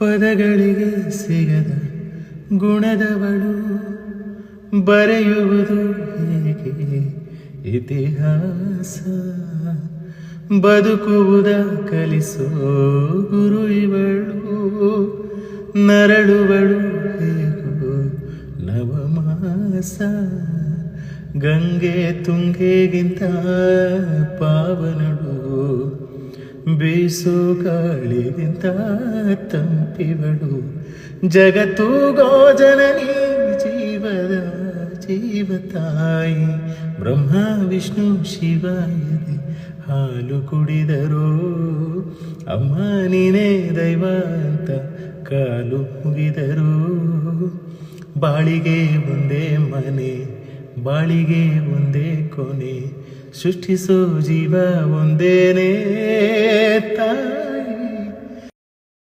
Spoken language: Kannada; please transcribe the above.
ಪದಗಳಿಗೆ ಸಿಗದ ಗುಣದವಳು ಬರೆಯುವುದು ಹೇಗೆ? ಇತಿಹಾಸ. ಬದುಕುವುದ ಕಲಿಸೋ ಗುರು ಇವಳು, ನರಳುವಳು ಹೇಗೋ ನವಮಾಸ. ಗಂಗೆ ತುಂಗೆಗಿಂತ ಪಾವನಳು ಬೀಸೋ ಗಾಳಿಗಿಂತ ತಂಪಿವಳು ಜಗತ್ತು ಗೋಜನನಿ ಜೀವದ ಜೀವತಾಯಿ ಬ್ರಹ್ಮ, ವಿಷ್ಣು, ಶಿವಾಯದೆ ಹಾಲು ಕುಡಿದರು. ಅಮ್ಮ, ನೀನೇ ದೈವ ಅಂತ ಕಾಲು ಮುಗಿದರು. ಬಾಳಿಗೆ ಒಂದೇ ಮನೆ, ಬಾಳಿಗೆ ಒಂದೇ ಕೊನೆ. ಸೃಷ್ಟಿಸೋ ಜೀವ ಒಂದೇನೇ.